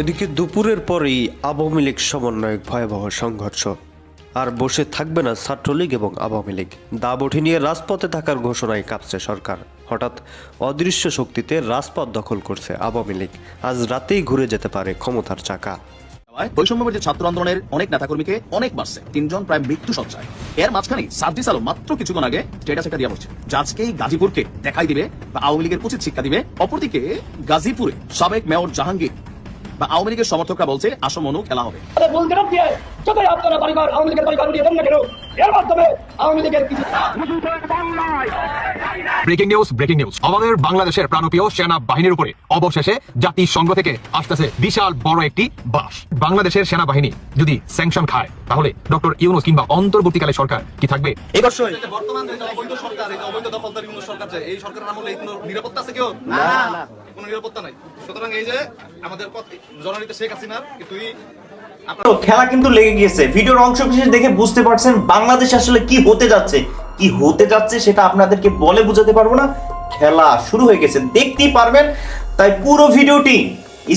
এদিকে দুপুরের পরেই আওয়ামী লীগ সমন্বয়ক ভয়াবহ সংঘর্ষ। আর বসে থাকবে না ছাত্রলীগ এবং আওয়ামী লীগ। দাবঠি নিয়ে রাজপথে থাকার ঘোষণায় কাঁপছে সরকার। হঠাৎ অদৃশ্য শক্তিতে রাজপথ দখল করছে আওয়ামী লীগ। আজ রাতেই ঘুরে যেতে পারে ক্ষমতার চাকা। হওয়ায় বৈষম্যবিরোধী ছাত্র আন্দোলনের অনেক নেতাকর্মীকে অনেক মারছে তিনজন প্রায় মৃত্যু সজ্জায়। এর মাঝখানে সাদ্দিস আলম মাত্র কিছুক্ষণ আগে স্টেটাস একটা দিয়া বলছে, জাজকেই গাজীপুরকে দেখাই দিবে বা আওয়ামী লীগের উচিত শিক্ষা দিবে। অপরদিকে গাজীপুরে সাবেক মেয়র জাহাঙ্গীর বা আওয়ামী লীগের সমর্থকরা বলছে আসমনু খেলা হবে। আপনারা বাড়িঘর আওয়ামী লীগের বাড়িঘর উঠিয়ে দেন না কেন এর ব্রেকিং নিউজ ব্রেকিং নিউজ। আমাদের বাংলাদেশের প্রাণপ্রিয় সেনা বাহিনীর উপরে অবশেষে জাতিসংঘ থেকে আসতেছে বিশাল বড় একটি বাস। বাংলাদেশের সেনাবাহিনী যদি স্যাংশন খায় তাহলে ডক্টর ইউনুস কিংবা অন্তর্বর্তীকালে সরকার কি থাকবে? এবছর বর্তমান যে অবৈধ সরকার এই অবৈধ দখলদারি কোনো সরকার যে এই সরকারের আমলে কোনো নিরাপত্তা আছে কেউ না না। কোনো নিরাপত্তা নাই। সুতরাং এই যে আমাদের পথ জননীতি শেখ হাসিনার কিছুই খেলা কিন্তু লেগে গিয়েছে। ভিডিওর অংশ বিশেষ দেখে বুঝতে পারছেন বাংলাদেশ আসলে কি হতে যাচ্ছে। কি হতে যাচ্ছে সেটা আপনাদেরকে বলে বোঝাতে পারব না। খেলা শুরু হয়ে গেছে, দেখতেই পারবেন। তাই পুরো ভিডিওটি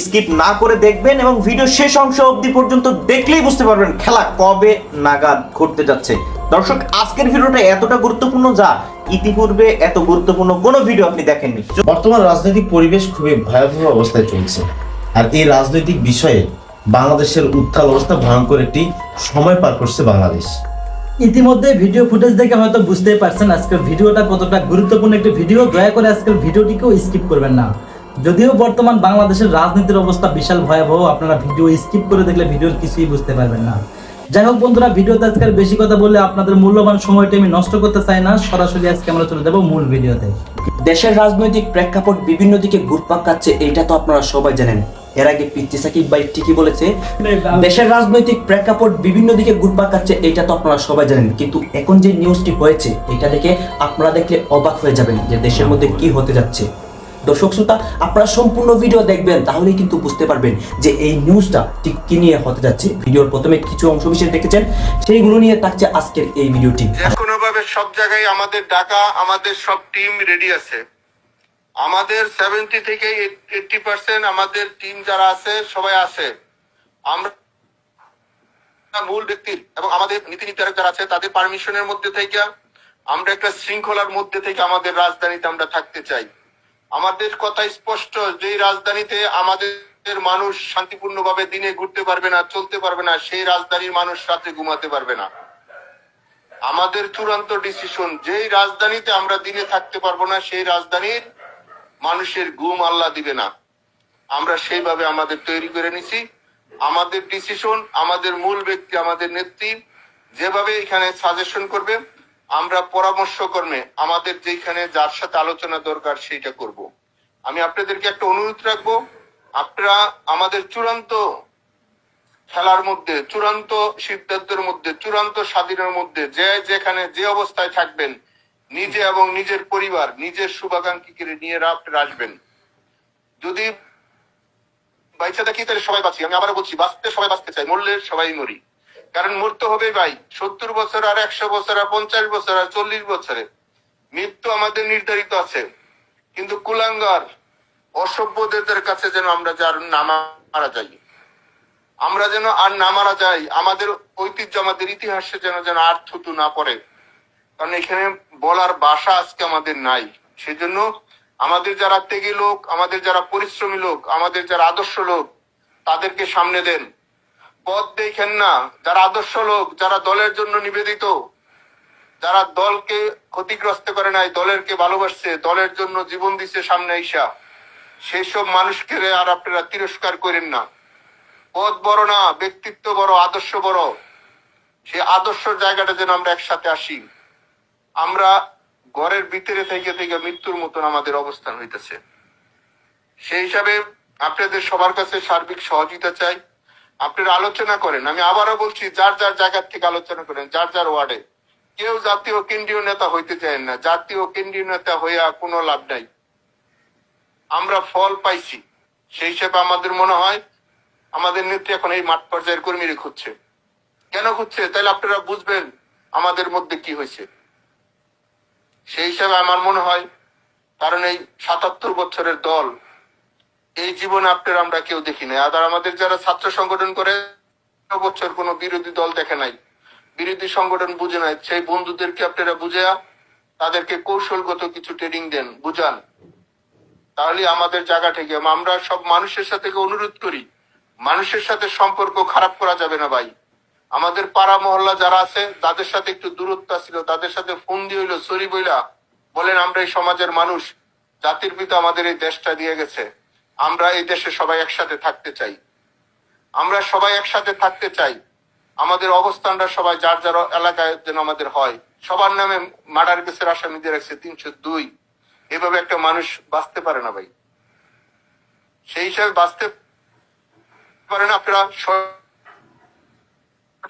স্কিপ না করে দেখবেন এবং ভিডিও শেষ অংশ অবধি পর্যন্ত দেখলেই বুঝতে পারবেন খেলা কবে নাগাদ ঘটতে যাচ্ছে। দর্শক, আজকের ভিডিওটা এতটা গুরুত্বপূর্ণ যা ইতিপূর্বে এত গুরুত্বপূর্ণ কোনো ভিডিও আপনি দেখেননি। বর্তমান রাজনৈতিক পরিবেশ খুবই ভয়াবহ অবস্থায় চলছে। আর এই রাজনৈতিক বিষয়ে বাংলাদেশের উত্তাল অবস্থা ভয়ঙ্কর একটি সময় পার করছে বাংলাদেশ। ইতিমধ্যে ভিডিও ফুটেজ দেখে হয়তো বুঝতেই পারছেন আজকের ভিডিওটা কতটা গুরুত্বপূর্ণ একটি ভিডিও। দয়া করে আজকের ভিডিওটিকেও স্কিপ করবেন না। যদিও বর্তমান বাংলাদেশের রাজনীতির অবস্থা বিশাল ভয়াবহ আপনারা ভিডিও স্কিপ করে দেখলে ভিডিওর কিছুই বুঝতে পারবেন না। যাই হোক বন্ধুরা ভিডিওতে আজকের বেশি কথা বললে আপনাদের মূল্যবান সময়টা আমি নষ্ট করতে চাই না। সরাসরি আজকে আমরা চলে যাব মূল ভিডিওতে। দেশের রাজনৈতিক প্রেক্ষাপট বিভিন্ন দিকে ঘুরপাক খাচ্ছে এইটা তো আপনারা সবাই জানেন। এর আগে পিচ্ছি সাকিব ভাই ঠিকই বলেছে, দেশের রাজনৈতিক প্রেক্ষাপট বিভিন্ন দিকে ঘুরপাক খাচ্ছে এইটা তো আপনারা সবাই জানেন। কিন্তু এখন যে নিউজটি হয়েছে, এটা দেখে আপনারা দেখলে অবাক হয়ে যাবেন যে দেশের মধ্যে কি হতে যাচ্ছে। দর্শক শ্রোতা, আপনারা সম্পূর্ণ ভিডিও দেখবেন, তাহলেই কিন্তু বুঝতে পারবেন যে এই নিউজটা ঠিক কি নিয়ে হতে যাচ্ছে। ভিডিওর প্রথমে কিছু অংশ বিশেষ দেখেছেন, সেইগুলো নিয়ে থাকছে আজকের এই ভিডিওটি কোনোভাবে সব জায়গায় আমাদের ডাকা, আমাদের সব টিম রেডি আছে। আমাদের সেভেন্টি থেকে এইটটি পার্সেন্ট আমাদের টিম যারা আছে, সবাই আছে। আমরা মূল ব্যক্তির এবং আমাদের নীতি নির্ধারক যারা আছে, তাদের পারমিশনের মধ্যে থেকে আমরা একটা শৃঙ্খলার মধ্যে থেকে আমাদের রাজধানীতে আমরা থাকতে চাই। আমাদের কথা স্পষ্ট যে রাজধানীতে আমাদের মানুষ শান্তিপূর্ণভাবে দিনে ঘুরতে পারবে না, চলতে পারবে না, সেই রাজধানীর মানুষ রাতে ঘুমাতে পারবে না। আমাদের চূড়ান্ত ডিসিশন যেই রাজধানীতে আমরা দিনে থাকতে পারব না, সেই রাজধানীর মানুষের ঘুম আল্লাহ দিবে না। আমরা সেইভাবে আমাদের তৈরি করে নিছি। আমাদের ডিসিশন আমাদের মূল ব্যক্তি, আমাদের নেত্রী, যেভাবে এখানে সাজেশন করবে আমরা পরামর্শ কর্মে আমাদের যেখানে যার সাথে আলোচনা দরকার সেইটা করব। আমি আপনাদেরকে একটা অনুরোধ রাখব, আপনারা আমাদের চূড়ান্ত খেলার মধ্যে, চূড়ান্ত সিদ্ধান্তের মধ্যে, চূড়ান্ত স্বাধীনের মধ্যে যে যেখানে যে অবস্থায় থাকবেন নিজে এবং নিজের পরিবার নিজের শুভাকাঙ্ক্ষীকে নিয়ে আপনারা আসবেন। যদি বাইচা দেখি, তাহলে সবাই বাঁচি। আমি আবার বলছি, বাঁচতে সবাই বাঁচতে চাই, মরলে সবাই মরি। কারণ মরতে হবে ভাই, সত্তর বছর আর একশো বছর আর পঞ্চাশ বছর আর চল্লিশ বছরে। মৃত্যু আমাদের নির্ধারিত আছে। কিন্তু কুলাঙ্গার, অসভ্যদের কাছে যেন আমরা যার নামা মারা যাই। আমরা যেন আর না মারা যাই, আমাদের ঐতিহ্য, আমাদের ইতিহাসে যেন যেন আর থুতু না পড়ে। কারণ এখানে বলার বাসা আজকে আমাদের নাই। সেজন্য আমাদের যারা ত্যাগী লোক, আমাদের যারা পরিশ্রমী লোক, আমাদের যারা আদর্শ লোক, তাদেরকে সামনে দেন। পথ দেখেন না, যারা আদর্শ লোক, যারা দলের জন্য নিবেদিত, যারা দলকে ক্ষতিগ্রস্ত করে নাই, দলেরকে ভালোবাসছে, দলের জন্য জীবন দিচ্ছে সামনে আইসা সেই সব মানুষকে আর আপনারা তিরস্কার করেন না। পদ বড় না, ব্যক্তিত্ব বড়, আদর্শ বড়। সেই আদর্শ জায়গাটা যেন আমরা একসাথে আসি। আমরা ঘরের ভিতরে থেকে থেকে মৃত্যুর মতন আমাদের অবস্থান হইতেছে। সেই হিসাবে আপনাদের সবার কাছে সার্বিক সহযোগিতা চাই। আপনারা আলোচনা করেন। আমি আবারও বলছি, যার যার জায়গার থেকে আলোচনা করেন, যার যার ওয়ার্ডে। কেউ জাতীয় কেন্দ্রীয় নেতা হইতে চায় না। জাতীয় কেন্দ্রীয় নেতা হইয়া কোনো লাভ নাই। আমরা ফল পাইছি। সেই হিসাবে আমাদের মনে হয়, আমাদের নেত্রী এখন এই মাঠ পর্যায়ের কর্মীরা খুঁজছে। কেন খুঁজছে? তাহলে আপনারা বুঝবেন আমাদের মধ্যে কি হয়েছে। সেই হিসাবে আমার মনে হয় কারণ এই সাতাত্তর বছরের দল, এই জীবনে আপনার আমরা কেউ দেখি নাই। আর আমাদের যারা ছাত্র সংগঠন করে বছর কোনো বিরোধী দল দেখে নাই। বিরোধী সংগঠন বুঝে নাই। সেই বন্ধুদেরকে আপনারা বুঝে তাদেরকে কৌশলগত কিছু ট্রেনিং দেন, বুঝান। তাহলে আমাদের জায়গা থেকে, আমরা সব মানুষের সাথে অনুরোধ করি, মানুষের সাথে সম্পর্ক খারাপ করা যাবে না ভাই। আমাদের পাড়া মহল্লা যারা আছে, তাদের সাথে একটু দূরত্ব ছিল, তাদের সাথে ফোন দিয়ে হইল, সরি বইলা, বলেন আমরা এই সমাজের মানুষ, জাতির পিতা আমাদের এই দেশটা দিয়ে গেছে, আমরা এই দেশে সবাই একসাথে থাকতে চাই। আমরা সবাই একসাথে থাকতে চাই। আমাদের অবস্থানটা সবাই, যার যার এলাকায় যেন আমাদের হয়। সবার নামে মার্ডার কেসের আসামি দিয়ে রাখছে তিনশো দুই। এভাবে একটা মানুষ বাঁচতে পারে না ভাই। সেই হিসাবে বাঁচতে পারে না, আপনারা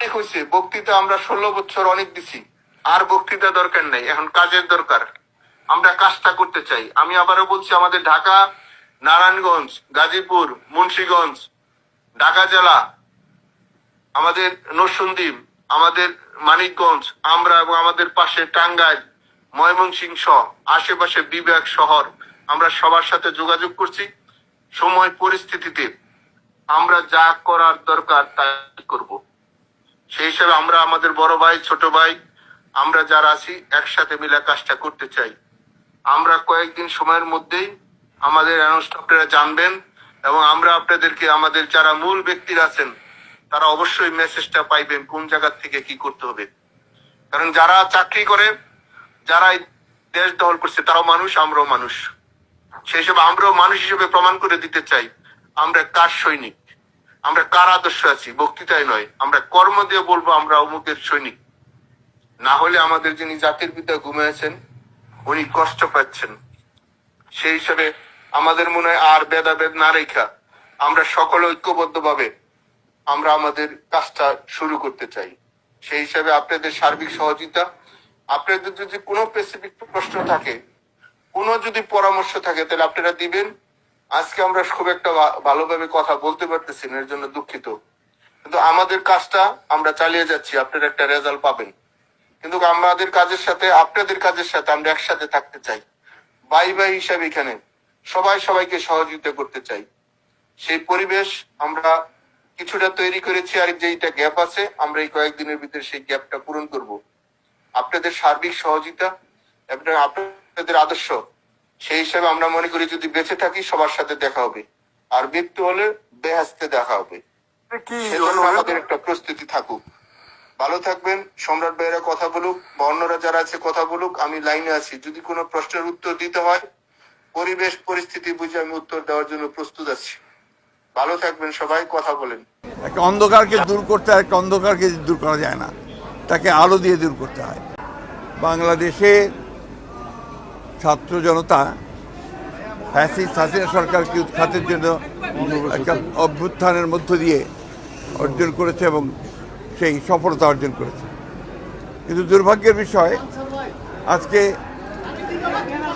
অনেক হয়েছে, বক্তৃতা আমরা ষোলো বছর অনেক দিছি। আর বক্তৃতা দরকার নেই, এখন কাজের দরকার। আমরা কাজটা করতে চাই। আমি আবারও বলছি, আমাদের ঢাকা, নারায়ণগঞ্জ, গাজীপুর, মুন্সীগঞ্জ, ঢাকা জেলা, আমাদের নরসন্দীপ আমাদের মানিকগঞ্জ, আমরা এবং আমাদের পাশে টাঙ্গাইল, ময়মনসিংহ সহ আশেপাশে বিবেক শহর আমরা সবার সাথে যোগাযোগ করছি। সময় পরিস্থিতিতে আমরা যা করার দরকার তাই করব। সেই হিসাবে আমরা আমাদের বড় ভাই, ছোট ভাই, আমরা যারা আছি, একসাথে মিলে কাজটা করতে চাই। আমরা কয়েকদিন সময়ের মধ্যেই আমাদের আপনারা জানবেন এবং আমরা আপনাদেরকে, আমাদের যারা মূল ব্যক্তিরা আছেন, তারা অবশ্যই মেসেজটা পাইবেন কোন জায়গা থেকে কি করতে হবে। কারণ যারা চাকরি করে যারা দেশ দখল করছে, তারাও মানুষ, আমরাও মানুষ। সেই হিসেবে আমরাও মানুষ হিসেবে প্রমাণ করে দিতে চাই, আমরা কার সৈনিক? আমরা কার আদর্শ আছি? বক্তৃতায় নয়। আমরা কর্ম দিয়ে বলব আমরা অমুকের সৈনিক। না হলে আমাদের যিনি জাতির পিতা ঘুমিয়েছেন, উনি কষ্ট পাচ্ছেন। সেই হিসাবে আমাদের মনে হয় আর ভেদাভেদ না রেখা আমরা সকলে ঐক্যবদ্ধ ভাবে আমরা আমাদের কাজটা শুরু করতে চাই। সেই হিসাবে আপনাদের সার্বিক সহযোগিতা, আপনাদের যদি কোনো স্পেসিফিক প্রশ্ন থাকে, কোনো যদি পরামর্শ থাকে, তাহলে আপনারা দিবেন। আজকে আমরা খুব একটা ভালোভাবে কথা বলতে পারতেছি না, এর জন্য দুঃখিত। কিন্তু আমাদের কাজটা আমরা চালিয়ে যাচ্ছি, আপনারা একটা রেজাল্ট পাবেন। কিন্তু আমাদের কাজের সাথে, আপনাদের কাজের সাথে আমরা একসাথে থাকতে চাই। বাই বাই হিসাবে এখানে সবাই সবাইকে সহযোগিতা করতে চাই। সেই পরিবেশ আমরা কিছুটা তৈরি করেছি আর যেইটা গ্যাপ আছে, আমরা এই কয়েকদিনের ভিতরে সেই গ্যাপটা পূরণ করব। আপনাদের সার্বিক সহযোগিতা এবং আপনাদের আদর্শ সেই হিসাবে আমরা মনে করি যদি বেঁচে থাকি সবার সাথে দেখা হবে। আর মৃত্যু হলে বেহাস্তে দেখা হবে। সেজন্য আমাদের একটা প্রস্তুতি থাকুক। ভালো থাকবেন সম্রাট ভাইয়েরা কথা বলুক বা অন্যরা যারা আছে কথা বলুক আমি লাইনে আছি। যদি কোনো প্রশ্নের উত্তর দিতে হয় পরিবেশ পরিস্থিতি বুঝে আমি উত্তর দেওয়ার জন্য প্রস্তুত আছি। ভালো থাকবেন সবাই কথা বলেন। একটা অন্ধকারকে দূর করতে হয় একটা অন্ধকারকে দূর করা যায় না। তাকে আলো দিয়ে দূর করতে হয়। বাংলাদেশে ছাত্র জনতা ফ্যাসিস্ট হাসিনা সরকারকে উৎখাতের জন্য একটা অভ্যুত্থানের মধ্য দিয়ে অর্জন করেছে এবং সেই সফলতা অর্জন করেছে। কিন্তু দুর্ভাগ্যের বিষয়, আজকে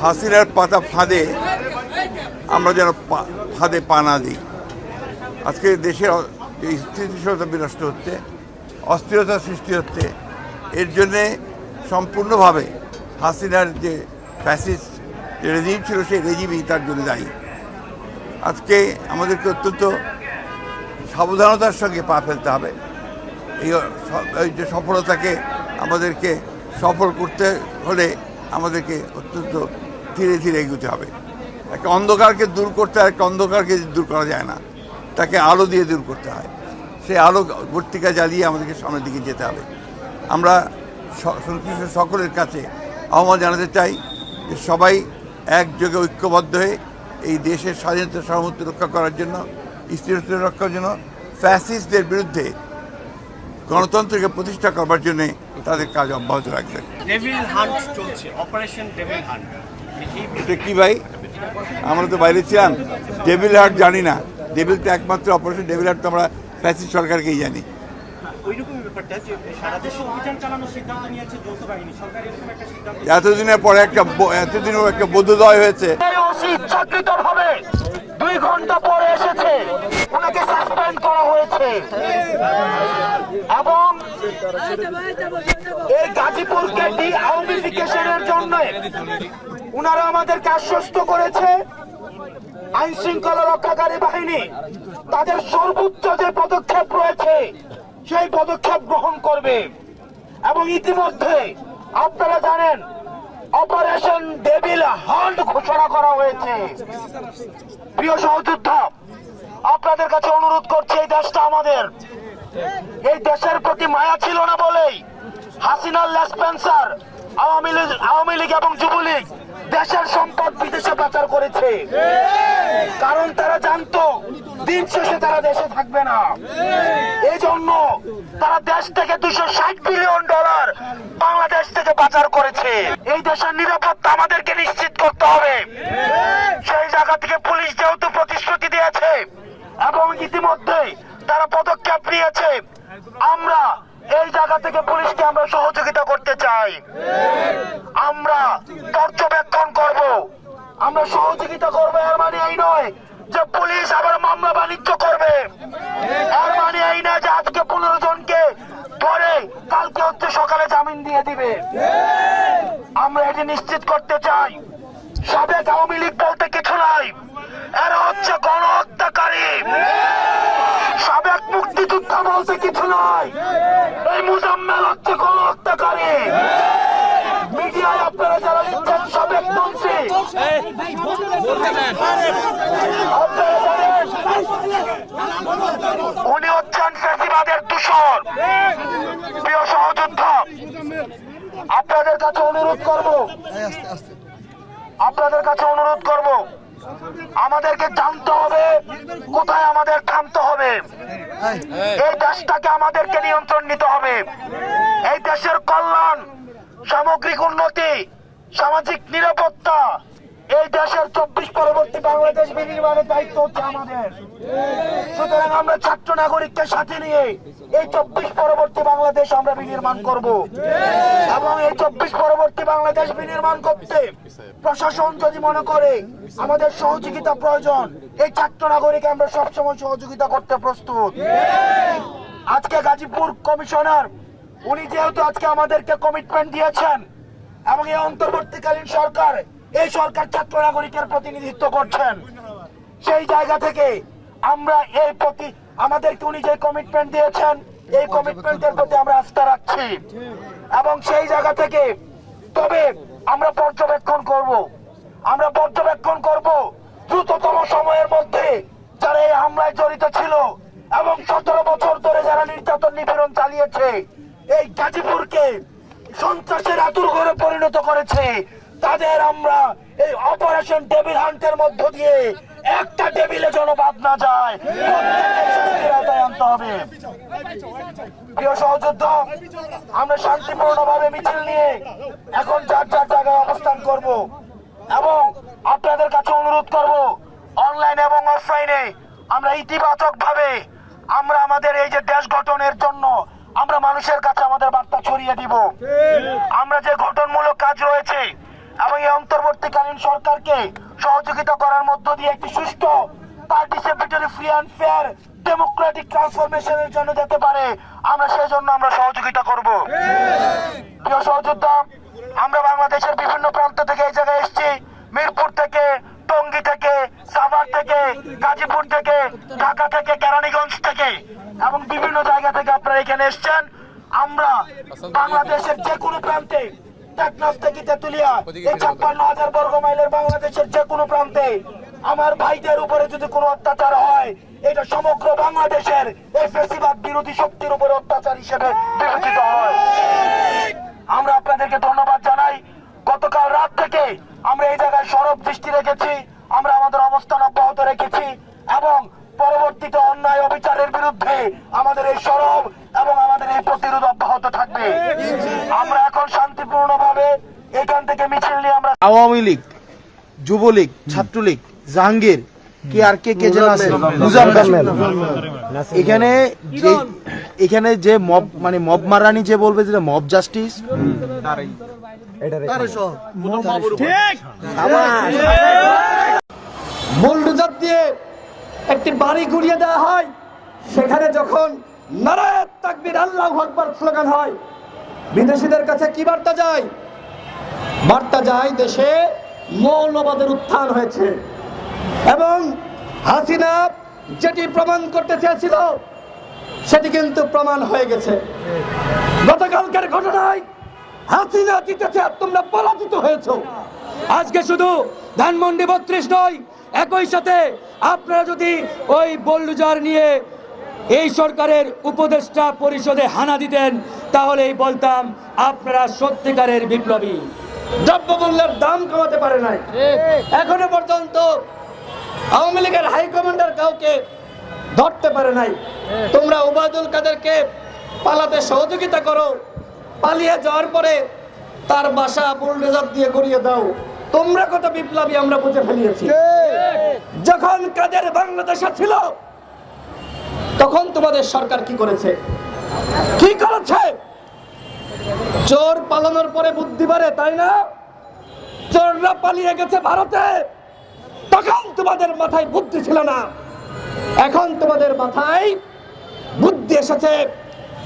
হাসিনার পাতা ফাঁদে আমরা যেন ফাঁদে পা না দিই। আজকে দেশের যে স্থিতিশীলতা বিনষ্ট হচ্ছে, অস্থিরতা সৃষ্টি হচ্ছে, এর জন্যে সম্পূর্ণভাবে হাসিনার যে ফ্যাসিস্ট যে রেজিম ছিল, সেই রেজিমই তার জন্য দায়ী। আজকে আমাদেরকে অত্যন্ত সাবধানতার সঙ্গে পা ফেলতে হবে। এই যে সফলতাকে আমাদেরকে সফল করতে হলে আমাদেরকে অত্যন্ত ধীরে ধীরে এগোতে হবে। একটা অন্ধকারকে দূর করতে আর একটা অন্ধকারকে দূর করা যায় না। তাকে আলো দিয়ে দূর করতে হয়। সেই আলো বর্তিকা জ্বালিয়ে আমাদেরকে সামনের দিকে যেতে হবে। আমরা সংশ্লিষ্ট সকলের কাছে আহ্বান জানাতে চাই যে সবাই একযোগে ঐক্যবদ্ধ হয়ে এই দেশের স্বাধীনতা সার্বভৌমত্ব রক্ষা করার জন্য স্থিরতা রক্ষার জন্য ফ্যাসিস্টদের বিরুদ্ধে গণতন্ত্রকে প্রতিষ্ঠা করবার জন্য তাদের কাজ অব্যাহত অপারেশন এটা কি ভাই? আমরা তো বাইরে ছিলাম। ডেভিল হার্ট জানি না। ডেভিল তো একমাত্র অপারেশন ডেভিল হার্ট তো আমরা ফ্যাসিস্ট সরকারকেই জানি। এতদিনের পরে একটা এতদিনও একটা বোধোদয় হয়েছে। ইচ্ছাকৃত ভাবে দুই ঘণ্টা পরে এসেছে। ওনাকে সাসপেন্ড করা হয়েছে। এবং এই গাজীপুরকে ডি আওয়ামীফিকেশনের জন্য উনারা আমাদেরকে আশ্বস্ত করেছে। আইন শৃঙ্খলা রক্ষাকারী বাহিনী তাদের সর্বোচ্চ যে পদক্ষেপ রয়েছে সেই পদক্ষেপ গ্রহণ করবে। এবং ইতিমধ্যে আপনারা জানেন, অপারেশন ডেভিল হান্ট ঘোষণা করা হয়েছে। প্রিয় সহযোদ্ধা, আপনাদের কাছে অনুরোধ করছি, এই দেশটা আমাদের। এই দেশের প্রতি মায়া ছিল না বলেই হাসিনার লেসপেন্সার আওয়ামী লীগ আওয়ামী লীগ এবং যুবলীগ দেশের সম্পদ বিদেশে পাচার করেছে। কারণ তারা জানতো দিন শেষে তারা দেশে থাকবে না। এই জন্য তারা দেশ থেকে দুশো ষাট বিলিয়ন ডলার বাংলাদেশ থেকে পাচার করেছে। এই দেশের নিরাপত্তা আমাদেরকে নিশ্চিত করতে হবে। সেই জায়গা থেকে পুলিশ যেহেতু প্রতিশ্রুতি দিয়েছে, এবং ইতিমধ্যে তারা পদক্ষেপ নিয়েছে, আমরা এই জায়গা থেকে পুলিশকে আমরা সহযোগিতা করতে চাই। আমরা পর্যবেক্ষণ করব। আমরা সহযোগিতা করব, এর মানে এই নয় যে পুলিশ আবার মামলা বাণিজ্য করবে। আর মানে এই না যে আজকে পনেরো জনকে ধরে কালকে হচ্ছে সকালে জামিন দিয়ে দিবে। আমরা এটি নিশ্চিত করতে চাই। সাবেক আওয়ামী লীগ বলতে কিছু নাই এরা হচ্ছে গণহত্যাকারী সাবেক মুক্তিযোদ্ধা বলতে কিছু নয় এই মুজাম্মেল হচ্ছে গণহত্যাকারী মিডিয়ায় আপনারা যারা লিখছেন সাবেক মন্ত্রী আপনারা জানেন, উনি হচ্ছেন ফেসিবাদের প্রিয় সহযোদ্ধা, আপনাদের কাছে অনুরোধ করব। আপনাদের কাছে অনুরোধ করব। আমাদেরকে জানতে হবে কোথায় আমাদের থামতে হবে। এই দেশটাকে আমাদেরকে নিয়ন্ত্রণ নিতে হবে। এই দেশের কল্যাণ, সামগ্রিক উন্নতি, সামাজিক নিরাপত্তা এই দেশের চব্বিশ পরবর্তী বাংলাদেশ বিনির্মাণের দায়িত্ব হচ্ছে আমাদের। সুতরাং আমরা ছাত্র নাগরিককে সাথে নিয়ে এই চব্বিশ পরবর্তী বাংলাদেশ আমরা বিনির্মাণ করব। এবং এই চব্বিশ পরবর্তী বাংলাদেশ বিনির্মাণ করতে প্রশাসন যদি মনে করে আমাদের সহযোগিতা প্রয়োজন, এই ছাত্র নাগরিক আমরা সবসময় সহযোগিতা করতে প্রস্তুত। আজকে গাজীপুর কমিশনার, উনি যেহেতু আজকে আমাদেরকে কমিটমেন্ট দিয়েছেন, এবং এই অন্তর্বর্তীকালীন সরকার এই সরকার ছাত্র নাগরিকের প্রতিনিধিত্ব করছেন। সেই জায়গা থেকে আমরা এই প্রতি আমাদেরকে উনি যে কমিটমেন্ট দিয়েছেন, এই কমিটমেন্টের প্রতি আমরা আস্থা রাখছি। এবং সেই জায়গা থেকে তবে আমরা পর্যবেক্ষণ করব। আমরা পর্যবেক্ষণ করব দ্রুততম সময়ের মধ্যে যারা এই হামলায় জড়িত ছিল এবং সতেরো বছর ধরে যারা নির্যাতন নিপীড়ন চালিয়েছে, এই গাজীপুরকে সন্ত্রাসের আতুর ঘরে পরিণত করেছে। তাদের আমরা এই অপারেশন টেবিল হান্টের মধ্য দিয়ে একটা টেবিলে যেন বাদ না যায়। হবে। প্রিয় সহযোদ্ধা, আমরা শান্তিপূর্ণ ভাবে মিছিল নিয়ে এখন যার যার জায়গায় অবস্থান করব এবং আপনাদের কাছে অনুরোধ করব, অনলাইন এবং অফলাইনে আমরা ইতিবাচক ভাবে আমরা আমাদের এই যে দেশ গঠনের ট্রান্সফরমেশনের যেতে পারে, আমরা সেই জন্য আমরা সহযোগিতা করব। প্রিয় সহযোদ্ধা, আমরা বাংলাদেশের বিভিন্ন প্রান্ত থেকে এই জায়গায় এসেছি। মিরপুর থেকে, টঙ্গী থেকে, সাভার থেকে, গাজীপুর থেকে, ঢাকা থেকে, কেরানীগঞ্জ থেকে এবং বিভিন্ন জায়গা থেকে আপনারা এখানে এসেছেন। আমরা বাংলাদেশের যে কোনো প্রান্তে টেকনাফ থেকে তেতুলিয়া, এই ছাপ্পান্ন হাজার বর্গ এটা সমগ্র বাংলাদেশের এই ফেসিবাদ বিরোধী শক্তির উপরে অত্যাচার হিসেবে বিবেচিত হয়। আমরা আপনাদেরকে ধন্যবাদ জানাই। গতকাল রাত থেকে আমরা এই জায়গায় সরব দৃষ্টি রেখেছি, আমরা আমাদের অবস্থান অব্যাহত রেখেছি এবং পরবর্তীতে অন্যায় অবিচারের বিরুদ্ধে আমাদের এই সরব এবং আমাদের এই প্রতিরোধ অব্যাহত থাকবে। আমরা এখন শান্তিপূর্ণভাবে এখান থেকে মিছিল নিয়ে আমরা আওয়ামী লীগ, যুবলীগ, ছাত্রলীগ, জাহাঙ্গীর কে আর কে কে যেন আছে? এখানে যে এখানে যে মব মানে মব মারানি যে বলবে যে মব জাস্টিস? বুলডোজার দিয়ে একটি বাড়ি গুড়িয়ে দেওয়া হয়। সেখানে যখন নারায়ণ তাকবির আল্লাহ আকবার স্লোগান হয় বিদেশিদের কাছে কি বার্তা যায়? বার্তা যায় দেশে মৌলবাদের উত্থান হয়েছে। এবং হাসিনা যেটি প্রমাণ করতে চেয়েছিল সেটি কিন্তু প্রমাণ হয়ে গেছে। গতকালকের ঘটনায় হাসিনা জিতেছে আর তোমরা পরাজিত হয়েছ। আজকে শুধু ধানমন্ডি বত্রিশ নয় একই সাথে আপনারা যদি ওই বোল্ডুজার নিয়ে এই সরকারের উপদেষ্টা পরিষদে হানা দিতেন তাহলেই বলতাম আপনারা সত্যিকারের বিপ্লবী। দ্রব্যমূল্যের দাম কমাতে পারে নাই। এখনও পর্যন্ত আওয়ামী লীগের হাইকমান্ডার কাউকে ধরতে পারে নাই। তোমরা ওবায়দুল কাদেরকে পালাতে সহযোগিতা করো পালিয়ে যাওয়ার পরে তার বাসা বুলডোজার দিয়ে গড়িয়ে দাও। তোমরা কত বিপ্লবী আমরা বুঝে ফেলিয়েছি। যখন কাদের বাংলাদেশে ছিল তখন তোমাদের সরকার কি করেছে? কি করেছে? চোর পালানোর পরে বুদ্ধি বাড়ে তাই না? চোররা পালিয়ে গেছে ভারতে। তখন তোমাদের মাথায় বুদ্ধি ছিল না। এখন তোমাদের মাথায় বুদ্ধি এসেছে।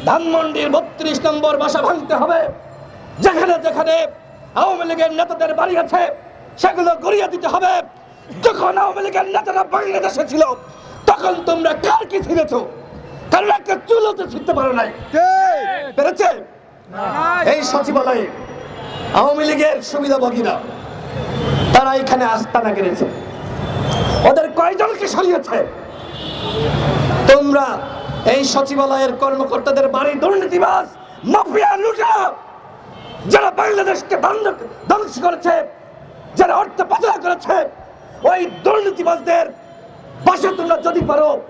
ধানমন্ডির বত্রিশ নম্বর বাসা ভাঙতে হবে। যেখানে যেখানে আওয়ামী লীগের নেতাদের বাড়ি আছে সেগুলো গড়িয়ে দিতে হবে। যখন আওয়ামী লীগের নেতারা বাংলাদেশে ছিল তখন তোমরা কার কি ছিলেছ? কারণ একটা চুলোতে ছিটতে পারো নাই। পেরেছে? এই সচিবালয়ে আওয়ামী লীগের সুবিধাভোগীরা তারা এখানে আস্তানা গেড়েছে ওদের কয়জনকে সরিয়েছে? তোমরা এই সচিবালয়ের কর্মকর্তাদের বাড়ি দুর্নীতিবাজ, মাফিয়া, লুটা! যারা বাংলাদেশকে ধ্বংস- করেছে, যারা অর্থ পাচার করেছে, ওই দুর্নীতিবাজদের পাশে তোমরা যদি পারো,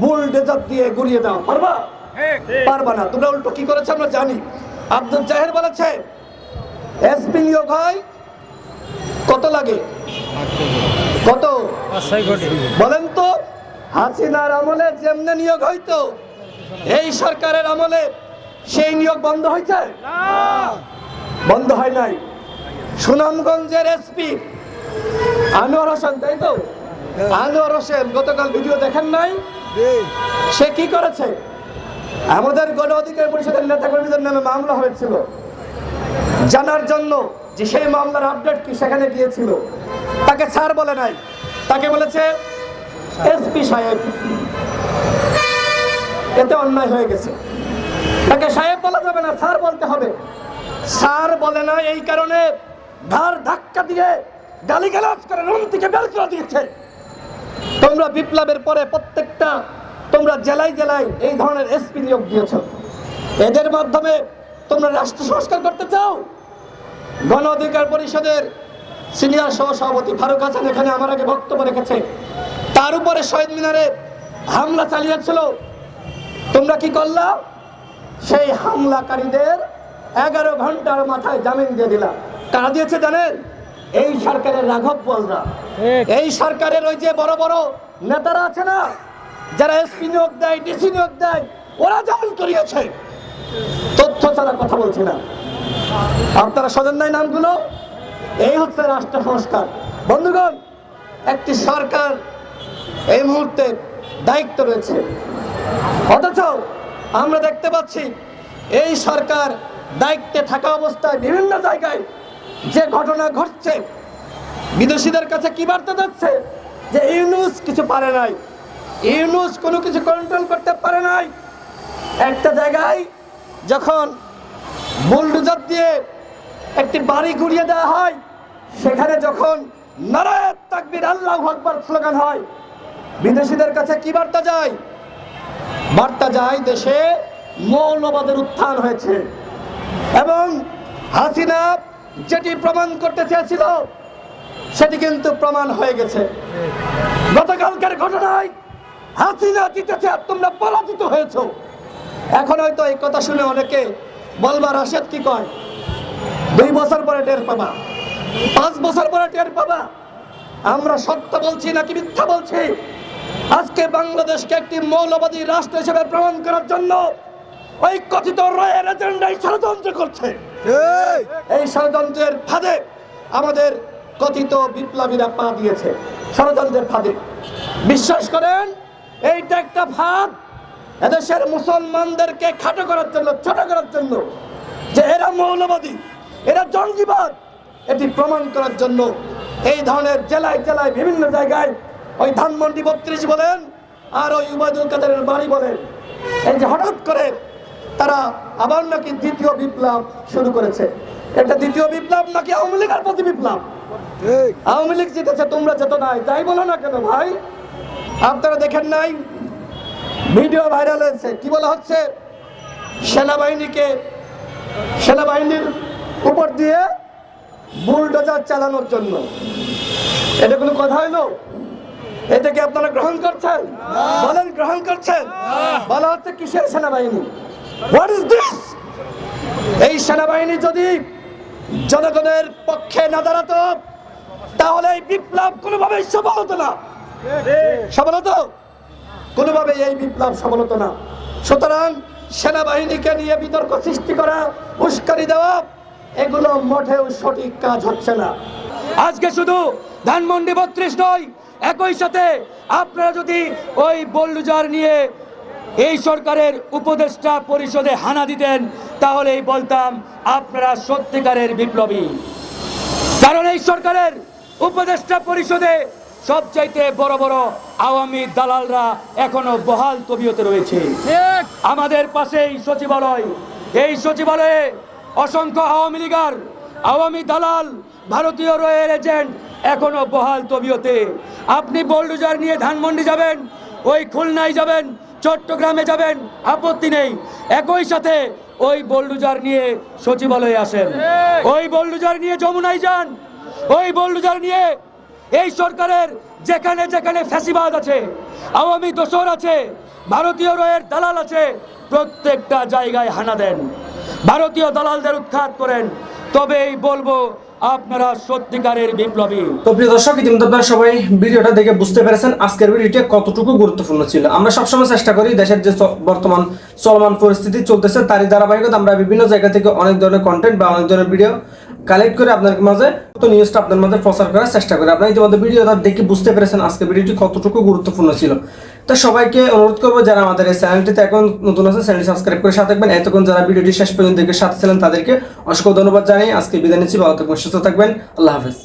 বুলডেজার দিয়ে গুড়িয়ে দাও। পারবা? পারবা না। তোমরা উল্টো কি করেছে আমরা জানি। আব্দুল জাহের বলেছে এসপি নিয়োগ হয়, কত লাগে? কত? বলেন তো হাসিনার আমলে যেমনে নিয়োগ হইতো এই সরকারের আমলে সেই নিয়োগ বন্ধ হয়েছে বন্ধ হয় নাই। সুনামগঞ্জের এসপি আনোয়ার হোসেন তাই তো? আনোয়ার হোসেন গতকাল ভিডিও দেখেন নাই? সে কি করেছে? আমাদের গণ অধিকার পরিষদের নেতা কর্মীদের নামে মামলা হয়েছিল। জানার জন্য যে সেই মামলার আপডেট কি সেখানে গিয়েছিল, তাকে স্যার বলে নাই। তাকে বলেছে এসপি সাহেব, এতে অন্যায় হয়ে গেছে। তাকে সাহেব বলা যাবে না, স্যার বলতে হবে। স্যার বলে না এই কারণে ঘাড় ধাক্কা দিয়ে গালিগালাজ করে রুম থেকে বের করে দিয়েছে। তোমরা বিপ্লবের পরে প্রত্যেকটা, তোমরা জেলায় জেলায় এই ধরনের এসপি নিয়োগ দিয়েছ। এদের মাধ্যমে তোমরা রাষ্ট্র সংস্কার করতে চাও? গণ অধিকার পরিষদের সিনিয়র সহ সভাপতি ফারুক হাসান এখানে আমার আগে বক্তব্য রেখেছে। তার উপরে শহীদ মিনারে হামলা চালিয়েছিল। তোমরা কি করলা? সেই হামলাকারীদের এগারো ঘণ্টার মাথায় জামিন দিয়ে দিলা। কারা দিয়েছে জানেন? এই সরকারের রাঘব বলরা। এই সরকারের ওই যে বড় বড় নেতারা আছে না যারা এসপি নিয়োগ দেয় ডিসি নিয়োগ দেয় ওরা জামিন করিয়েছে। তথ্য ছাড়া কথা বলছি না। আপনারা সজন নাই নামগুলো? এই হচ্ছে রাষ্ট্র সংস্কার। বন্ধুগণ, একটি সরকার এই মুহূর্তে দায়িত্ব রয়েছে। অথচ আমরা দেখতে পাচ্ছি, এই সরকার দায়িত্বে থাকা অবস্থায় বিভিন্ন জায়গায় যে ঘটনা ঘটছে, বিদেশিদের কাছে কি বার্তা যাচ্ছে? যে ইউনুস কিছু পারে নাই। ইউনুস কোনো কিছু কন্ট্রোল করতে পারে নাই। একটা জায়গায় যখন বুলডোজার দিয়ে একটি বাড়ি ঘুরিয়ে দেওয়া হয়। সেখানে যখন নারায়ণ তাকবির আল্লাহ আকবার স্লোগান হয়, বিদেশিদের কাছে কি বার্তা যায়? বার্তা যায় দেশে মৌলবাদের উত্থান হয়েছে। এবং হাসিনা যেটি প্রমাণ করতে চেয়েছিল, সেটি কিন্তু প্রমাণ হয়ে গেছে। গতকালকের ঘটনায় হাসিনা জিতেছে তোমরা পরাজিত হয়েছো। এখন হয়তো এই কথা শুনে অনেকে বলবার রাশেদ কি কয়? দুই বছর পরে টের পাবা। পাঁচ বছর পরে টের পাবা। আমরা সত্য বলছি নাকি মিথ্যা বলছি? আজকে বাংলাদেশকে একটি মৌলবাদী রাষ্ট্র হিসেবে প্রমাণ করার জন্য ওই কথিত রয়ের এজেন্ডাই ষড়যন্ত্র করছে। এই ষড়যন্ত্রের ফাঁদে আমাদের কথিত বিপ্লবীরা পা দিয়েছে। ষড়যন্ত্রের ফাঁদে। বিশ্বাস করেন এইটা একটা ফাঁদ। এদেশের মুসলমানদেরকে খাটো করার জন্য ছোট করার জন্য যে এরা মৌলবাদী এরা জঙ্গিবাদ এটি প্রমাণ করার জন্য এই ধরনের জেলায় জেলায় বিভিন্ন জায়গায় ওই ধানমন্ডি বত্রিশ বলেন আর ওই উবায়দুল কাদেরের বাড়ি বলেন। এই যে হঠাৎ করে তারা আবার নাকি দ্বিতীয় বিপ্লব শুরু করেছে। এটা দ্বিতীয় বিপ্লব নাকি আওয়ামী লীগের প্রতি বিপ্লব? আওয়ামী লীগ জিতেছে তোমরা যেত নাই তাই বলো না কেন ভাই? আপনারা দেখেন নাই ভিডিও ভাইরাল হয়েছে। কি বলা হচ্ছে? সেনাবাহিনীকে সেনাবাহিনীর উপর দিয়ে বুলডোজার চালানোর জন্য। এটা কোনো কথা হইল? এটাকে আপনারা গ্রহণ করছেন? বলেন গ্রহণ করছেন? বলা হচ্ছে কিসের সেনাবাহিনী? হোয়াট ইজ দিস এই সেনাবাহিনী যদি জনগণের পক্ষে না দাঁড়াতো তাহলে এই বিপ্লব কোনোভাবেই সফল হতো না। সফল হতো? কোনোভাবে এই বিপ্লব সফল হতো না। সুতরাং সেনাবাহিনীকে নিয়ে বিতর্ক সৃষ্টি করা, উস্কানি দেওয়া, এগুলো মোটেও সঠিক কাজ হচ্ছে না। আজকে শুধু ধানমন্ডি বত্রিশ নয়, একই সাথে আপনারা যদি ওই বল্লুজার নিয়ে এই সরকারের উপদেষ্টা পরিষদে হানা দিতেন তাহলেই বলতাম আপনারা সত্যিকারের বিপ্লবী। কারণ এই সরকারের উপদেষ্টা পরিষদে সবচাইতে বড় বড় আওয়ামী দালালরা এখনও বহাল তবিয়তে রয়েছে। আমাদের পাশেই সচিবালয়। এই সচিবালয়ে অসংখ্য আওয়ামী লীগার আওয়ামী দালাল ভারতীয় রয়ের এজেন্ট এখনও বহাল তবিয়তে। আপনি বোল্ডুজার নিয়ে ধানমন্ডি যাবেন ওই খুলনায় যাবেন চট্টগ্রামে যাবেন আপত্তি নেই। একই সাথে ওই বোল্ডুজার নিয়ে সচিবালয়ে আসেন। ওই বোল্ডুজার নিয়ে যমুনায় যান। ওই বোল্ডুজার নিয়ে এই সরকারের যেখানে যেখানে ফ্যাসিবাদ আছে, আওয়ামী দোসর আছে, ভারতীয় রয়ের দালাল আছে, প্রত্যেকটা জায়গায় হানা দেন। ভারতীয় দালালদের উৎখাত করেন। তবেই বলব, আপনারা সত্যিকারের বিপ্লবী। তো প্রিয় দর্শক, ইতিমধ্যে সবাই ভিডিওটা দেখে বুঝতে পেরেছেন আজকের ভিডিওটা কতটুকু গুরুত্বপূর্ণ ছিল। আমরা সবসময় চেষ্টা করি দেশের যে বর্তমান চলমান পরিস্থিতি চলতেছে, তারই ধারাবাহিকতা আমরা বিভিন্ন জায়গা থেকে অনেক ধরনের কন্টেন্ট বা অনেক ধরনের ভিডিও কালেক্ট করে আপনার মাঝে তো নিউজটা আপনার মাঝে প্রচার করার চেষ্টা করে। আপনারা ইতিমধ্যে ভিডিওটা দেখে বুঝতে পেরেছেন আজকে ভিডিওটি কতটুকু গুরুত্বপূর্ণ ছিল। তা সবাইকে অনুরোধ করব, যারা আমাদের এই চ্যানেলটিতে এখন নতুন আছে চ্যানেলটি সাবস্ক্রাইব করে সাথে থাকবেন। এতক্ষণ যারা ভিডিওটি শেষ পর্যন্ত দেখে সাথে ছিলেন, তাদেরকে অসংখ্য ধন্যবাদ জানাই। আজকে বিদায় নিচ্ছি, ভালো থাকবেন, সুস্থ থাকবেন। আল্লাহ হাফেজ।